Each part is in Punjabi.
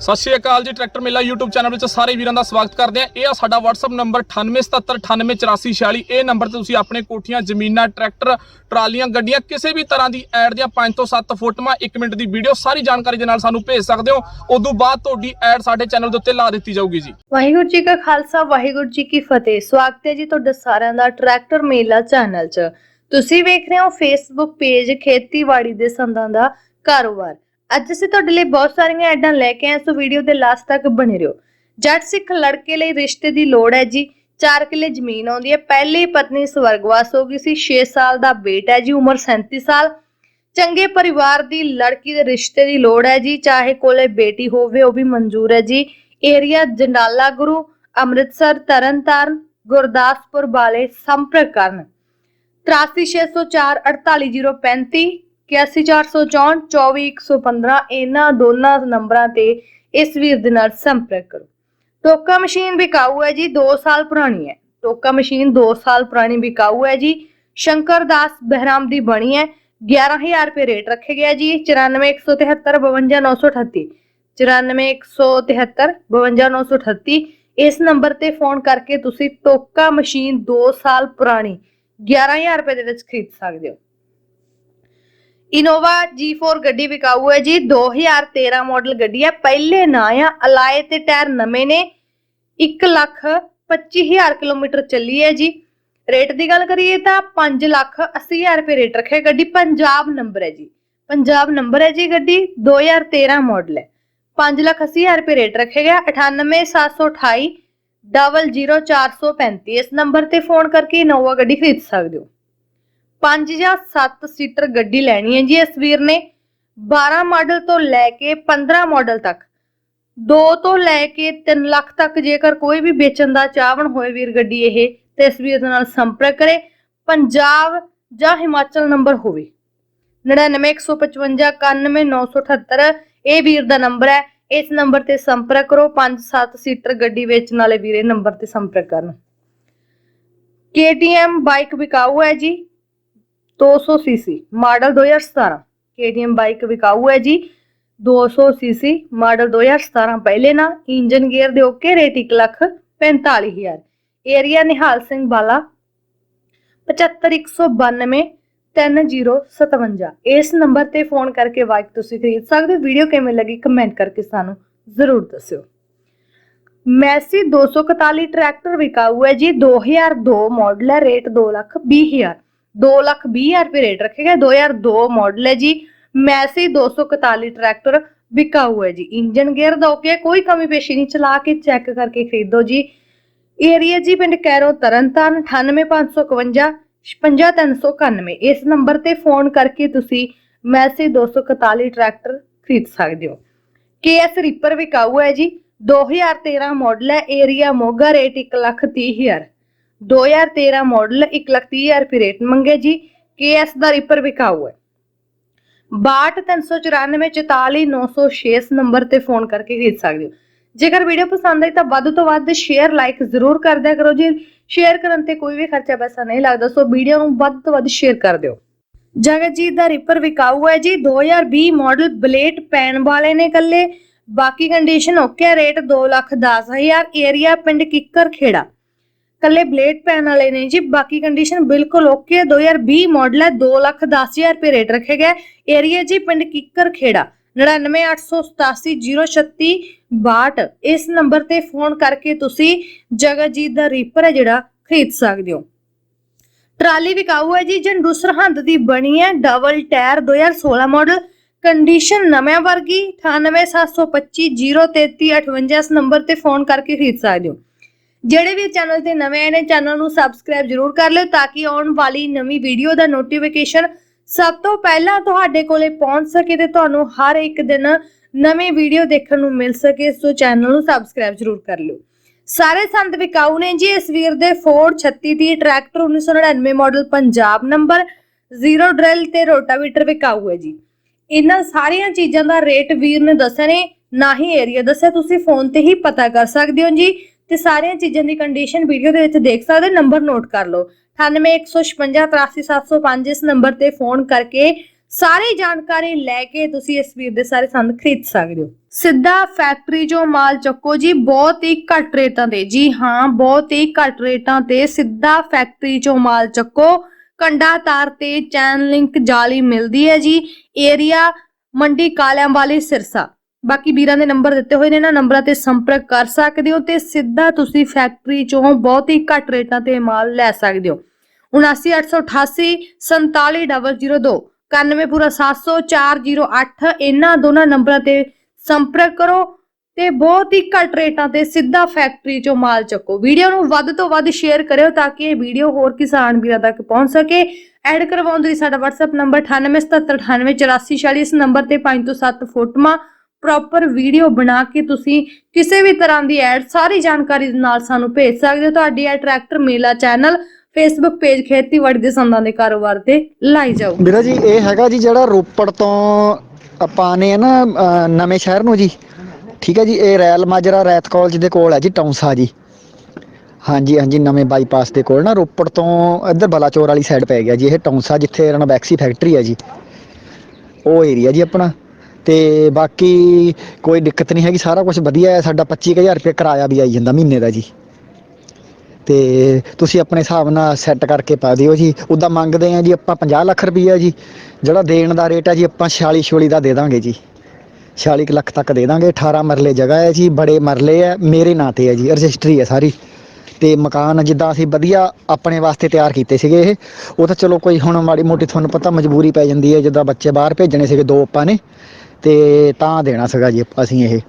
ਸਤਿ ਸ਼੍ਰੀ ਅਕਾਲ ਜੀ, ਟਰੈਕਟਰ ਮੇਲਾ YouTube ਚੈਨਲ ਵਿੱਚ ਸਾਰੇ ਵੀਰਾਂ ਦਾ ਸਵਾਗਤ ਕਰਦੇ ਆ ਇਹ ਆ ਸਾਡਾ WhatsApp ਨੰਬਰ 9877988446 ਇਹ ਨੰਬਰ ਤੇ ਤੁਸੀਂ ਆਪਣੇ ਕੋਠੀਆਂ, ਜ਼ਮੀਨਾਂ, ਟਰੈਕਟਰ, ਟਰਾਲੀਆਂ, ਗੱਡੀਆਂ, ਕਿਸੇ ਵੀ ਤਰ੍ਹਾਂ ਦੀ ਐਡ ਦੀਆਂ 5 ਤੋਂ 7 ਫੋਟੋਆਂ 1 ਮਿੰਟ ਦੀ ਵੀਡੀਓ ਸਾਰੀ ਜਾਣਕਾਰੀ ਦੇ ਨਾਲ ਸਾਨੂੰ ਭੇਜ ਸਕਦੇ ਹੋ। ਉਦੋਂ ਬਾਅਦ ਤੁਹਾਡੀ ਐਡ ਸਾਡੇ ਚੈਨਲ ਦੇ ਉੱਤੇ ਲਾ ਦਿੱਤੀ ਜਾਊਗੀ ਜੀ। ਵਾਹਿਗੁਰੂ ਜੀ ਕਾ ਖਾਲਸਾ, ਵਾਹਿਗੁਰੂ ਜੀ ਕੀ ਫਤਿਹ। ਸਵਾਗਤ ਹੈ ਜੀ ਤੁਹਾਡਾ ਸਾਰਿਆਂ ਦਾ ਟਰੈਕਟਰ ਮੇਲਾ ਚੈਨਲ 'ਚ। ਤੁਸੀਂ ਵੇਖ ਰਹੇ ਹੋ ਫੇਸਬੁੱਕ ਪੇਜ ਖੇਤੀਬਾੜੀ ਦੇ ਸੰਦਾਂ ਦਾ ਕਾਰੋਬਾਰ। ਅੱਜ ਅਸੀਂ ਤੁਹਾਡੇ ਲਈ ਬਹੁਤ ਸਾਰੀਆਂ ਐਡਾਂ ਲੈ ਕੇ ਆਏ ਸੋ ਵੀਡੀਓ ਦੇ ਲਾਸਟ ਤੱਕ ਬਣੇ ਰਹੋ। ਜੱਟ ਸਿੱਖ ਲੜਕੇ ਲਈ ਰਿਸ਼ਤੇ ਦੀ ਲੋੜ ਹੈ ਜੀ। 4 ਕਿੱਲੇ ਜ਼ਮੀਨ ਆਉਂਦੀ ਹੈ। ਪਹਿਲੀ ਪਤਨੀ ਸਵਰਗਵਾਸ ਹੋ ਗਈ ਸੀ। 6 ਸਾਲ ਦਾ ਬੇਟਾ ਹੈ ਜੀ। ਉਮਰ 37 ਸਾਲ। ਚੰਗੇ ਪਰਿਵਾਰ ਦੀ, ਲੜਕੀ ਦੇ ਰਿਸ਼ਤੇ ਦੀ ਲੋੜ ਹੈ ਜੀ। ਚਾਹੇ ਕੋਲੇ ਬੇਟੀ ਹੋਵੇ, ਉਹ ਵੀ ਮਨਜ਼ੂਰ ਹੈ ਜੀ। ਏਰੀਆ ਜੰਡਾਲਾ ਗੁਰੂ, ਅੰਮ੍ਰਿਤਸਰ, ਤਰਨਤਾਰਨ, ਗੁਰਦਾਸਪੁਰ ਵਾਲੇ ਸੰਪਰਕ ਕਰਨ। 836044 48035 81464 24115 ਇਹਨਾਂ ਦੋਨਾਂ ਨੰਬਰਾਂ ਤੇ ਇਸ ਵੀਰ ਦੇ ਨਾਲ ਸੰਪਰਕ ਕਰੋ। ਟੋਕਾ ਮਸ਼ੀਨ ਵਿਕਾਊ ਹੈ ਜੀ 2 ਸਾਲ ਪੁਰਾਣੀ ਹੈ। ਟੋਕਾ ਮਸ਼ੀਨ 2 ਸਾਲ ਪੁਰਾਣੀ ਵਿਕਾਊ ਹੈ ਜੀ। ਸ਼ੰਕਰ ਦਾਸ ਬਹਿਰਾਮ ਦੀ ਬਣੀ ਹੈ। 11000 ਰੁਪਏ ਰੇਟ ਰੱਖੇ ਗਿਆ ਜੀ। 9417752938 9417752938 52938 ਇਸ ਨੰਬਰ ਤੇ ਫੋਨ ਕਰਕੇ ਤੁਸੀਂ ਟੋਕਾ ਮਸ਼ੀਨ 2 ਸਾਲ ਪੁਰਾਣੀ 11000 ਰੁਪਏ ਦੇ ਵਿੱਚ ਖਰੀਦ ਸਕਦੇ ਹੋ। ਇਨੋਵਾ G4 ਗੱਡੀ ਵਿਕਾਊ ਹੈ ਜੀ। 2013 ਮਾਡਲ ਗੱਡੀ ਹੈ। ਪਹਿਲੇ ਨਾ ਆ। ਅਲਾਏ ਤੇ ਟਾਇਰ ਨਵੇਂ ਨੇ। 1 ਲੱਖ 25000 ਕਿਲੋਮੀਟਰ ਚੱਲੀ ਹੈ ਜੀ। ਰੇਟ ਦੀ ਗੱਲ ਕਰੀਏ ਤਾਂ 5 ਲੱਖ 80000 ਰੁਪਏ ਰੇਟ ਰੱਖਿਆ ਗੱਡੀ। ਪੰਜਾਬ ਨੰਬਰ ਹੈ ਜੀ। ਪੰਜਾਬ ਨੰਬਰ ਹੈ ਜੀ ਗੱਡੀ। 2013 ਮਾਡਲ ਹੈ। 5 ਲੱਖ 80000 ਰੁਪਏ ਰੇਟ ਰੱਖਿਆ ਗਿਆ। 98728 00435 ਇਸ ਨੰਬਰ ਤੇ ਫੋਨ ਕਰਕੇ ਇਨੋਵਾ ਗੱਡੀ ਖਰੀਦ ਸਕਦੇ ਹੋ। 5 ਜਾਂ 7 ਸੀਟਰ ਗੱਡੀ ਲੈਣੀ ਹੈ ਜੀ ਇਸ ਵੀਰ ਨੇ। 12 ਮਾਡਲ ਤੋਂ ਲੈ ਕੇ 15 ਮਾਡਲ ਤੱਕ। 2 ਤੋਂ ਲੈ ਕੇ 3 ਲੱਖ ਤੱਕ ਜੇਕਰ ਕੋਈ ਵੀ ਵੇਚਣ ਦਾ ਚਾਹਵਣ ਹੋਏ ਵੀਰ ਗੱਡੀ ਇਹ, ਤੇ ਇਸ ਵੀਰ ਦੇ ਨਾਲ ਸੰਪਰਕ ਕਰੇ। ਪੰਜਾਬ ਜਾਂ ਹਿਮਾਚਲ ਨੰਬਰ ਹੋਵੇ। 9915599978 ਇਹ ਵੀਰ ਦਾ ਨੰਬਰ ਹੈ। ਇਸ ਨੰਬਰ ਤੇ ਸੰਪਰਕ ਕਰੋ 5-7 ਸੀਟਰ ਗੱਡੀ ਵੇਚਣ ਵਾਲੇ ਵੀਰੇ ਨੰਬਰ ਤੇ ਸੰਪਰਕ ਕਰਨ। KTM ਬਾਈਕ ਵਿਕਾਊ ਹੈ ਜੀ। 200 ਸੀਸੀ, ਮਾਡਲ 2017 KTM ਬਾਈਕ ਵਿਕਾਊ ਹੈ ਜੀ। 200 ਸੀਸੀ, ਮਾਡਲ 2017 ਪਹਿਲੇ ਨਾ ਇੰਜਨ ਗੇਅਰ ਦੇ okay rate 1 lakh 45000 area Nihal Singh Bala 75192 3057 ਇਸ ਨੰਬਰ ਤੇ ਫੋਨ ਕਰਕੇ ਬਾਈਕ ਤੁਸੀਂ ਖਰੀਦ ਸਕਦੇ ਹੋ। ਵੀਡੀਓ ਕਿਵੇਂ ਲੱਗੀ ਕਮੈਂਟ ਕਰਕੇ ਸਾਨੂੰ ਜ਼ਰੂਰ ਦੱਸਿਓ। ਮੈਸੀ 241 ਟਰੈਕਟਰ ਵਿਕਾਊ ਹੈ ਜੀ। 2002 ਮਾਡਲ ਹੈ, ਰੇਟ 2 ਲੱਖ 20000 2 ਲੱਖ 20000 ਰੁਪਏ ਰੇਟ ਰੱਖੇਗਾ 2002 ਮਾਡਲ ਹੈ ਜੀ। ਮੈਸੀ 241 ਟਰੈਕਟਰ ਵਿਕਾਊ ਹੈ ਜੀ। ਇੰਜਨ ਗੇਅਰ ਦਾ ਓਕੇ ਕੋਈ ਕਮੀ ਪੇਸ਼ੀ ਨਹੀਂ, ਚਲਾ ਕੇ ਚੈੱਕ ਕਰਕੇ ਖਰੀਦੋ ਜੀ। ਏਰੀਆ ਜੀ ਪਿੰਡ ਕੈਰੋ ਤਰਨਤਾਰਨ 98551 55391 ਇਸ ਨੰਬਰ ਤੇ ਫੋਨ ਕਰਕੇ ਤੁਸੀਂ ਮੈਸੀ 241 ਟਰੈਕਟਰ ਖਰੀਦ ਸਕਦੇ ਹੋ। ਕੇਐਸ ਰੀਪਰ ਵਿਕਾਊ ਹੈ ਜੀ। 2013 ਮਾਡਲ ਹੈ ਏਰੀਆ ਮੋਗਾ ਰੇਟ 130000 2013 ਮਾਡਲ 130000 ਰੁਪਏ ਰੇਟ ਮੰਗੇ ਜੀ ਕੇਐਸ ਦਾ ਰੀਪਰ ਵਿਕਾਊ ਹੈ। 6239944906 ਨੰਬਰ ਤੇ ਫੋਨ ਕਰਕੇ ਖਰੀਦ ਸਕਦੇ ਹੋ। ਜੇਕਰ ਵੀਡੀਓ ਪਸੰਦ ਆਈ ਤਾਂ ਵੱਧ ਤੋਂ ਵੱਧ ਸ਼ੇਅਰ ਲਾਈਕ ਜ਼ਰੂਰ ਕਰ ਦਿਆ ਕਰੋ ਜੀ। ਸ਼ੇਅਰ ਕਰਨ ਤੇ ਕੋਈ ਵੀ ਖਰਚਾ ਪੈਸਾ ਨਹੀਂ ਲੱਗਦਾ, ਸੋ ਵੀਡੀਓ ਨੂੰ ਵੱਧ ਤੋਂ ਵੱਧ ਸ਼ੇਅਰ ਕਰ ਦਿਓ। ਜਗਤਜੀਤ ਦਾ ਰਿਪਰ ਵਿਕਾਊ ਹੈ ਜੀ। 2020 ਮਾਡਲ ਬਲੇਡ ਪੈਣ ਵਾਲੇ ਨੇ ਕੱਲੇ ਬਾਕੀ condition okay rate 2 lakh 10000 area ਪਿੰਡ ਕਿੱਕਰ ਖੇੜਾ। ਕੱਲੇ ਬਲੇਡ ਪੈਣ ਵਾਲੇ ਨੇ ਜੀ, ਬਾਕੀ ਕੰਡੀਸ਼ਨ ਬਿਲਕੁਲ ਓਕੇ ਹੈ। 2020 ਮਾਡਲ ਹੈ 2 ਲੱਖ 10000 ਰੁਪਏ ਰੇਟ ਰੱਖੇ ਗਏ। ਏਰੀਆ ਜੀ ਪਿੰਡ ਕਿੱਕਰ ਖੇੜਾ 99887036 62 ਇਸ ਨੰਬਰ ਤੇ ਫੋਨ ਕਰਕੇ ਤੁਸੀਂ ਜਗਤਜੀਤ ਦਾ ਰੀਪਰ ਹੈ ਜਿਹੜਾ ਖਰੀਦ ਸਕਦੇ ਹੋ। ਟਰਾਲੀ ਵਿਕਾਊ ਹੈ ਜੀ, ਜੰਡੂ ਸਰਹੰਦ ਦੀ ਬਣੀ ਹੈ ਡਬਲ ਟਾਇਰ 2016 ਮਾਡਲ ਕੰਡੀਸ਼ਨ ਨਵੇਂ ਵਰਗੀ 9872503358 ਇਸ ਨੰਬਰ ਤੇ ਫੋਨ ਕਰਕੇ ਖਰੀਦ ਸਕਦੇ ਹੋ। ਜਿਹੜੇ ਵੀ ਚੈਨਲ ਤੇ ਨਵੇਂ ਆਏ ਨੇ ਚੈਨਲ ਨੂੰ ਸਬਸਕ੍ਰਾਈਬ ਜਰੂਰ ਕਰ ਲਿਓ ਤਾਂ ਕਿ ਆਉਣ ਵਾਲੀ ਨਵੀਂ ਵੀਡੀਓ ਦਾ ਨੋਟੀਫਿਕੇਸ਼ਨ ਸਭ ਤੋਂ ਪਹਿਲਾਂ ਤੁਹਾਡੇ ਕੋਲੇ ਪਹੁੰਚ ਸਕੇ ਤੇ ਤੁਹਾਨੂੰ ਹਰ ਇੱਕ ਦਿਨ ਨਵੀਂ ਵੀਡੀਓ ਦੇਖਣ ਨੂੰ ਮਿਲ ਸਕੇ, ਸੋ ਚੈਨਲ ਨੂੰ ਸਬਸਕ੍ਰਾਈਬ ਜਰੂਰ ਕਰ ਲਿਓ। ਸਾਰੇ ਸੰਦ ਵਿਕਾਊ ਨੇ ਜੀ ਇਸ ਵੀਰ ਦੇ ਫੋਰਡ 36 ਦੀ tractor 1999 model Punjab number zero drill ਤੇ ਰੋਟਾਵੀਟਰ ਵਿਕਾਊ ਹੈ ਜੀ। ਇਹਨਾਂ ਸਾਰੀਆਂ ਚੀਜ਼ਾਂ ਦਾ ਰੇਟ ਵੀਰ ਨੇ ਦੱਸਿਆ ਨੇ, ਨਾ ਹੀ ਏਰੀਆ ਦੱਸਿਆ, ਤੁਸੀਂ ਫੋਨ ਤੇ ਹੀ ਪਤਾ ਕਰ ਸਕਦੇ ਹੋ ਜੀ। ਤੇ ਸਾਰੀਆਂ ਚੀਜ਼ਾਂ ਦੀ ਕੰਡੀਸ਼ਨ ਵੀਡੀਓ ਦੇ ਵਿੱਚ ਦੇਖ ਸਕਦੇ ਨੰਬਰ ਨੋਟ ਕਰ ਲਓ। 9815583705 ਇਸ ਨੰਬਰ ਤੇ ਫੋਨ ਕਰਕੇ ਸਾਰੀ ਜਾਣਕਾਰੀ ਲੈ ਕੇ ਤੁਸੀਂ ਇਸ ਵੀਰ ਦੇ ਸਾਰੇ ਸੰਦ ਖਰੀਦ ਸਕਦੇ ਹੋ। ਸਿੱਧਾ ਫੈਕਟਰੀ ਚੋਂ ਮਾਲ ਚੱਕੋ ਜੀ, ਬਹੁਤ ਹੀ ਘੱਟ ਰੇਟਾਂ ਤੇ। ਜੀ ਹਾਂ, ਬਹੁਤ ਹੀ ਘੱਟ ਰੇਟਾਂ ਤੇ ਸਿੱਧਾ ਫੈਕਟਰੀ ਚੋਂ ਮਾਲ ਚੱਕੋ। ਕੰਡਾ ਤਾਰ ਤੇ ਚੈਨ ਲਿੰਕ ਜਾਲੀ ਮਿਲਦੀ ਹੈ ਜੀ। ਏਰੀਆ ਮੰਡੀ ਕਾਲਿਆਂ ਵਾਲੀ ਸਿਰਸਾ। ਬਾਕੀ ਵੀਰਾਂ ਦੇ ਨੰਬਰ ਦਿੱਤੇ ਹੋਏ ਨੇ ਇਹਨਾਂ ਨੰਬਰਾਂ ਤੇ ਸੰਪਰਕ ਕਰ ਸਕਦੇ ਹੋ ਤੇ ਸਿੱਧਾ ਤੁਸੀਂ ਫੈਕਟਰੀ ਚੋਂ ਬਹੁਤ ਹੀ ਘੱਟ ਰੇਟਾਂ ਤੇ ਮਾਲ ਲੈ ਸਕਦੇ ਹੋ। 79888 47002 91 ਪੂਰਾ 70408 ਇਹਨਾਂ ਦੋਨਾਂ ਨੰਬਰਾਂ ਤੇ ਸੰਪਰਕ ਕਰੋ ਤੇ ਬਹੁਤ ਹੀ ਘੱਟ ਰੇਟਾਂ ਤੇ ਸਿੱਧਾ ਫੈਕਟਰੀ ਚੋਂ ਮਾਲ ਚੱਕੋ। ਵੀਡੀਓ ਨੂੰ ਵੱਧ ਤੋਂ ਵੱਧ ਸ਼ੇਅਰ ਕਰਿਓ ਤਾਂ ਕਿ ਇਹ ਵੀਡੀਓ ਹੋਰ ਕਿਸਾਨ ਵੀਰਾਂ ਤੱਕ ਪਹੁੰਚ ਸਕੇ। ਐਡ ਕਰਵਾਉਣ ਲਈ ਸਾਡਾ WhatsApp ਨੰਬਰ 9877988446 ਇਸ ਨੰਬਰ ਤੇ 5 ਤੋਂ 7 ਫੋਟੋਆਂ ਪ੍ਰੋਪਰ ਵੀਡੀਓ ਬਣਾ ਕੇ ਤੁਸੀਂ ਕਿਸੇ ਵੀ ਤਰ੍ਹਾਂ ਦੀ ਐਡ ਸਾਰੀ ਜਾਣਕਾਰੀ ਦੇ ਨਾਲ ਸਾਨੂੰ ਭੇਜ ਸਕਦੇ ਹੋ। ਤੁਹਾਡੀ ਇਹ ਟਰੈਕਟਰ ਮੇਲਾ ਚੈਨਲ ਫੇਸਬੁੱਕ ਪੇਜ ਖੇਤੀਬਾੜੀ ਦੇ ਸੰਦਾਂ ਦੇ ਕਾਰੋਬਾਰ ਤੇ ਲਾਈ ਜਾਓ ਵੀਰਾ ਜੀ, ਇਹ ਹੈਗਾ ਜੀ ਜਿਹੜਾ ਰੋਪੜ ਤੋਂ ਆਪਾਂ ਨੇ ਨਾ ਨਵੇਂ ਸ਼ਹਿਰ ਨੂੰ ਜੀ। ਠੀਕ ਹੈ ਜੀ, ਇਹ ਰੈਲ ਮਾਜਰਾ ਰੈਤ ਕਾਲਜ ਦੇ ਕੋਲ ਹੈ ਜੀ, ਟੌਂਸਾ ਜੀ। ਹਾਂਜੀ ਹਾਂਜੀ, ਨਵੇਂ ਬਾਈਪਾਸ ਦੇ ਕੋਲ ਨਾ ਰੋਪੜ ਤੋਂ ਇੱਧਰ ਬਲਾਚੌਰ ਵਾਲੀ ਸਾਈਡ ਪੈ ਗਿਆ ਜੀ। ਇਹ ਟੌਂਸਾ ਜਿੱਥੇ ਰਣਬੈਕਸੀ ਫੈਕਟਰੀ ਹੈ ਜੀ। ਉਹ ਏਰੀਆ ਜੀ ਆਪਣਾ। ਤੇ ਬਾਕੀ ਕੋਈ ਦਿੱਕਤ ਨਹੀਂ ਹੈਗੀ, ਸਾਰਾ ਕੁਝ ਵਧੀਆ ਹੈ, ਸਾਡਾ 25000 ਰੁਪਏ ਕਿਰਾਇਆ ਵੀ ਆਈ ਜਾਂਦਾ ਮਹੀਨੇ ਦਾ ਜੀ। ਤੇ ਤੁਸੀਂ ਆਪਣੇ ਹਿਸਾਬ ਨਾਲ ਸੈੱਟ ਕਰਕੇ ਪਾ ਦਿਓ ਜੀ। ਉੱਦਾਂ ਮੰਗਦੇ ਆ ਜੀ, ਆਪਾਂ 50 ਲੱਖ ਰੁਪਈਆ ਜੀ। ਜਿਹੜਾ ਦੇਣ ਦਾ ਰੇਟ ਹੈ ਜੀ, ਆਪਾਂ 46 ਛੋਲੀ ਦਾ ਦੇ ਦਾਂਗੇ ਜੀ। 46 ਕੁ ਲੱਖ ਤੱਕ ਦੇ ਦਾਂਗੇ। 18 ਮਰਲੇ ਜਗ੍ਹਾ ਹੈ ਜੀ, ਬੜੇ ਮਰਲੇ ਹੈ, ਮੇਰੇ ਨਾਂ ਤੇ ਹੈ ਜੀ ਰਜਿਸਟਰੀ ਹੈ ਸਾਰੀ। ਤੇ ਮਕਾਨ ਜਿੱਦਾਂ ਅਸੀਂ ਵਧੀਆ ਆਪਣੇ ਵਾਸਤੇ ਤਿਆਰ ਕੀਤੇ ਸੀਗੇ ਇਹ, ਉਹ ਤਾਂ ਚਲੋ ਕੋਈ ਹੁਣ ਮਾੜੀ ਮੋਟੀ ਤੁਹਾਨੂੰ ਪਤਾ ਮਜਬੂਰੀ ਪੈ ਜਾਂਦੀ ਹੈ, ਜਿੱਦਾਂ ਬੱਚੇ ਬਾਹਰ ਭੇਜਣੇ ਸੀਗੇ ਦੋ ਆਪਾਂ ਨੇ। ਤੇ ਤਾਂ ਦੇਣਾ ਸੀਗਾ ਜੀ ਅਸੀਂ ਇਹ।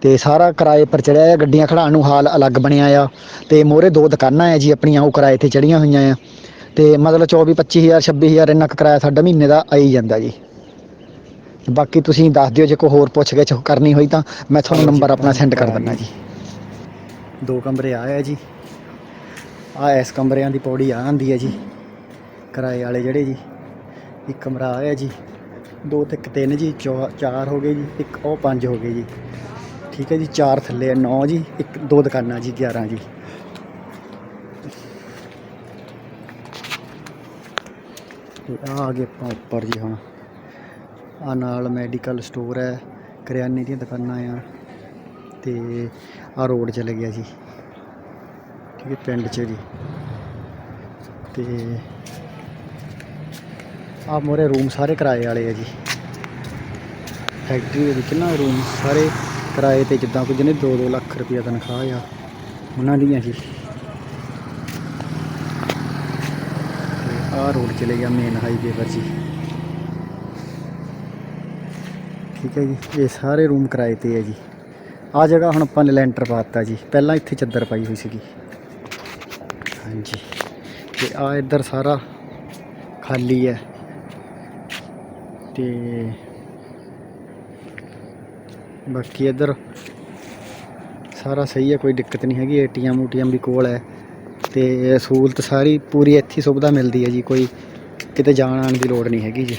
ਤੇ ਸਾਰਾ ਕਿਰਾਏ ਪਰ ਚੜਿਆ ਹੈ ਗੱਡੀਆਂ ਖੜਾਉਣ ਨੂੰ ਹਾਲ ਅਲੱਗ ਬਣਿਆ ਆ। ਤੇ ਮੋਰੇ ਦੋ ਦੁਕਾਨਾਂ ਆ ਜੀ ਆਪਣੀਆਂ ਉਹ ਕਿਰਾਏ ਤੇ ਚੜੀਆਂ ਹੋਈਆਂ ਆ। ਤੇ ਮਤਲਬ 24 25000 26000 ਇੰਨਾ ਕੁ ਕਿਰਾਇਆ ਸਾਡਾ ਮਹੀਨੇ ਦਾ ਆਈ ਜਾਂਦਾ ਜੀ। ਬਾਕੀ ਤੁਸੀਂ ਦੱਸ ਦਿਓ ਜੇ ਕੋਈ ਹੋਰ ਪੁੱਛ ਗਿੱਛ ਕਰਨੀ ਹੋਈ ਤਾਂ ਮੈਂ ਤੁਹਾਨੂੰ ਨੰਬਰ ਆਪਣਾ ਸੈਂਡ ਕਰ ਦਿੰਦਾ ਜੀ। ਦੋ ਕਮਰੇ ਆ ਆ ਜੀ। ਆ ਇਸ ਕਮਰਿਆਂ ਦੀ ਪੌੜੀ ਆ ਆਂਦੀ ਹੈ ਜੀ। ਕਿਰਾਏ ਵਾਲੇ ਜਿਹੜੇ ਜੀ। ਇੱਕ ਕਮਰਾ ਆਇਆ ਜੀ। ਦੋ ਤੇ ਇੱਕ ਤਿੰਨ ਜੀ, ਚੌ- ਚਾਰ ਹੋ ਗਏ ਜੀ, ਇੱਕ ਉਹ ਪੰਜ ਹੋ ਗਏ ਜੀ। ਠੀਕ ਹੈ ਜੀ, ਚਾਰ ਥੱਲੇ ਆ 9 ਜੀ, ਇੱਕ, ਦੋ ਦੁਕਾਨਾਂ ਜੀ 11 ਜੀ। ਤੇ ਆ ਆ ਗਏ ਆਪਾਂ ਉੱਪਰ ਜੀ ਹੁਣ। ਆ ਨਾਲ ਮੈਡੀਕਲ ਸਟੋਰ ਹੈ, ਕਰਿਆਨੇ ਦੀਆਂ ਦੁਕਾਨਾਂ ਆ, ਤੇ ਆ ਰੋਡ ਚਲੇ ਗਿਆ ਜੀ। ਠੀਕ ਹੈ, ਪਿੰਡ 'ਚ ਜੀ। ਤੇ ਆ ਮੋਰੇ ਰੂਮ ਸਾਰੇ ਕਿਰਾਏ ਵਾਲੇ ਆ ਜੀ। ਫੈਕਟਰੀ ਦੇ ਵਿੱਚ ਨਾ ਰੂਮ ਸਾਰੇ ਕਿਰਾਏ ਤੇ ਜਿੱਦਾਂ ਕੋਈ ਜਿਹਨੇ 2-2 ਲੱਖ ਰੁਪਈਆ ਤਨਖਾਹ ਆ, ਉਹਨਾਂ ਦੀਆਂ ਜੀ। ਤੇ ਆਹ ਰੋਡ ਚਲੇ ਗਿਆ ਮੇਨ ਹਾਈਵੇ ਪਰ ਜੀ। ਠੀਕ ਹੈ ਜੀ, ਇਹ ਸਾਰੇ ਰੂਮ ਕਿਰਾਏ ਤੇ ਹੈ ਜੀ। ਆ ਜਗ੍ਹਾ ਹੁਣ ਆਪਾਂ ਨੇ ਲੈਂਟਰ ਪਾਤਾ ਜੀ, ਪਹਿਲਾਂ ਇੱਥੇ ਚੱਦਰ ਪਾਈ ਹੋਈ ਸੀਗੀ। ਹਾਂਜੀ। ਤੇ ਆ ਇੱਧਰ ਸਾਰਾ ਖਾਲੀ ਹੈ। ਤੇ ਬਾਕੀ ਇੱਧਰ ਸਾਰਾ ਸਹੀ ਹੈ, ਕੋਈ ਦਿੱਕਤ ਨਹੀਂ ਹੈਗੀ ਏਟੀਐਮ ਊਟੀਐਮ ਵੀ ਕੋਲ ਹੈ ਤੇ ਸਹੂਲਤ ਸਾਰੀ ਪੂਰੀ ਇੱਥੇ ਸੁਵਿਧਾ ਮਿਲਦੀ ਹੈ ਜੀ, ਕੋਈ ਕਿਤੇ ਜਾਣ ਆਉਣ ਦੀ ਲੋੜ ਨਹੀਂ ਹੈਗੀ ਜੀ।